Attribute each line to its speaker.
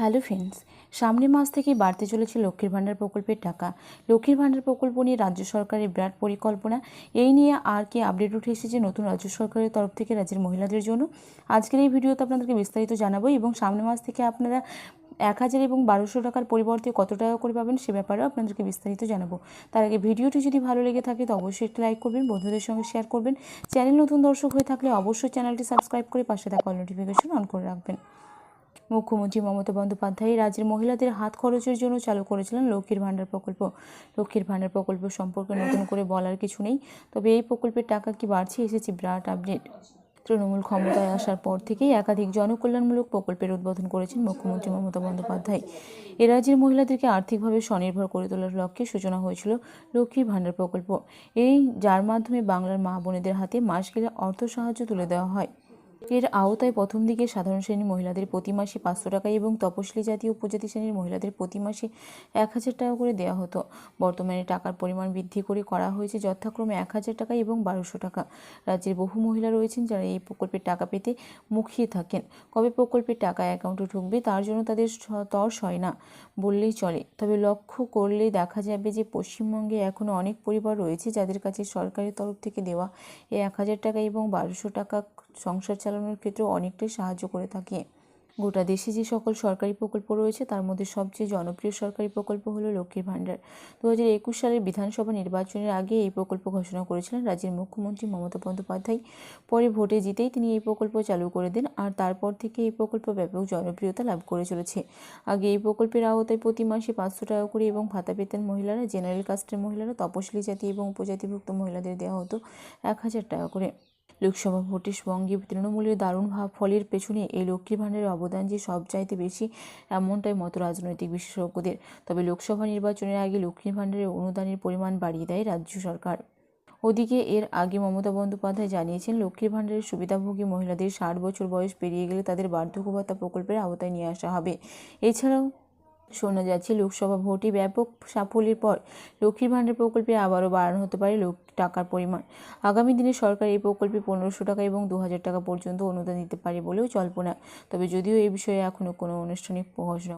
Speaker 1: Hello friends সামনের মাস থেকেই বাড়তে চলেছে লক্ষ্মীর ভাণ্ডার প্রকল্পের টাকা। লক্ষ্মীর ভাণ্ডার প্রকল্প নিয়ে রাজ্য সরকারের বিরাট পরিকল্পনা। এই নিয়ে আর কি আপডেট উঠে এসেছে নতুন রাজ্য সরকারের তরফ থেকে রাজ্যের মহিলাদের জন্য। আজকের এই ভিডিওতে আপনাদেরকে বিস্তারিত জানাব এবং সামনের মাস থেকে আপনারা এক হাজার এবং বারোশো টাকার পরিবর্তে কত টাকা করে পাবেন সে ব্যাপারেও আপনাদেরকে বিস্তারিত জানাব। তার আগে ভিডিওটি যদি ভালো লেগে থাকে তো অবশ্যই একটা লাইক করবেন, বন্ধুদের সঙ্গে শেয়ার করবেন। চ্যানেল নতুন দর্শক হয়ে থাকলে অবশ্যই চ্যানেলটি সাবস্ক্রাইব করে পাশে থাকা নোটিফিকেশন অন করে রাখবেন। মুখ্যমন্ত্রী মমতা বন্দ্যোপাধ্যায় রাজ্যের মহিলাদের হাত খরচের জন্য চালু করেছিলেন লক্ষ্মীর ভাণ্ডার প্রকল্প। লক্ষ্মীর ভাণ্ডার প্রকল্প সম্পর্কে নতুন করে বলার কিছু নেই। তবে এই প্রকল্পের টাকা কি বাড়ছে এসেছে বিরাট আপডেট। তৃণমূল ক্ষমতায় আসার পর থেকেই একাধিক জনকল্যাণমূলক প্রকল্পের উদ্বোধন করেছেন মুখ্যমন্ত্রী মমতা বন্দ্যোপাধ্যায়। এ রাজ্যের মহিলাদেরকে আর্থিকভাবে স্বনির্ভর করে তোলার লক্ষ্যে সূচনা হয়েছিল লক্ষ্মীর ভাণ্ডার প্রকল্প। এই যার মাধ্যমে বাংলার মা বোনেদের হাতে মাস গেলে অর্থ সাহায্য তুলে দেওয়া হয়। এর আওতায় প্রথম দিকে সাধারণ শ্রেণির মহিলাদের প্রতি মাসে পাঁচশো টাকা এবং তপশিলি জাতীয় উপজাতি শ্রেণির মহিলাদের প্রতি মাসে এক হাজার টাকা করে দেওয়া হতো। বর্তমানে টাকার পরিমাণ বৃদ্ধি করে করা হয়েছে যথাক্রমে এক হাজার টাকা এবং বারোশো টাকা। রাজ্যের বহু মহিলা রয়েছেন যারা এই প্রকল্পের টাকা পেতে মুখিয়ে থাকেন। কবে প্রকল্পের টাকা অ্যাকাউন্টে ঢুকবে তার জন্য তাদের তর্স হয় না বললেই চলে। তবে লক্ষ্য করলে দেখা যাবে যে পশ্চিমবঙ্গে এখনও অনেক পরিবার রয়েছে যাদের কাছে সরকারের তরফ থেকে দেওয়া এই এক হাজার টাকা এবং বারোশো টাকা সংসার চালানোর ক্ষেত্রে অনেকটাই সাহায্য করে থাকে। গোটা দেশে যে সকল সরকারি প্রকল্প রয়েছে, তার মধ্যে সবচেয়ে জনপ্রিয় সরকারি প্রকল্প হলো লক্ষ্মীর ভাণ্ডার। দু হাজার একুশ সালের বিধানসভা নির্বাচনের আগে এই প্রকল্প ঘোষণা করেছিলেন রাজ্যের মুখ্যমন্ত্রী মমতা বন্দ্যোপাধ্যায়। পরে ভোটে জিতেই তিনি এই প্রকল্প চালু করে দেন আর তারপর থেকে এই প্রকল্প ব্যাপক জনপ্রিয়তা লাভ করে চলেছে। আগে এই প্রকল্পের আওতায় প্রতি মাসে পাঁচশো টাকা করে এবং ভাতা পেতেন মহিলারা, জেনারেল কাস্টের মহিলারা, তপশিলি জাতি এবং উপজাতিভুক্ত মহিলাদের দেওয়া হতো এক হাজার টাকা করে। লোকসভা ভোটে বঙ্গে তৃণমূলের দারুণ ভাব ফলের পেছনে এই লক্ষ্মী ভাণ্ডারের অবদান যে সবচাইতে বেশি, এমনটাই মতো রাজনৈতিক বিশেষজ্ঞদের। তবে লোকসভা নির্বাচনের আগে লক্ষ্মী ভাণ্ডারের অনুদানের পরিমাণ বাড়িয়ে দেয় রাজ্য সরকার। ওদিকে এর আগে মমতা বন্দ্যোপাধ্যায় জানিয়েছেন লক্ষ্মীর ভাণ্ডারের সুবিধাভোগী মহিলাদের ষাট বছর বয়স পেরিয়ে গেলে তাদের বার্ধক্য ভাতা প্রকল্পের আওতায় নিয়ে আসা হবে। এছাড়াও শোনা যাচ্ছে, লোকসভা ভোটে ব্যাপক সাফল্যের পর লক্ষ্মীর ভাণ্ডার প্রকল্পে আবারও বাড়ানো হতে পারে লোক টাকার পরিমাণ। আগামী দিনে সরকার এই প্রকল্পে পনেরোশো টাকা এবং দু হাজার টাকা পর্যন্ত অনুদান দিতে পারে বলেও জল্পনা। তবে যদিও এই বিষয়ে এখনও কোনো অনুষ্ঠানিক ঘোষণা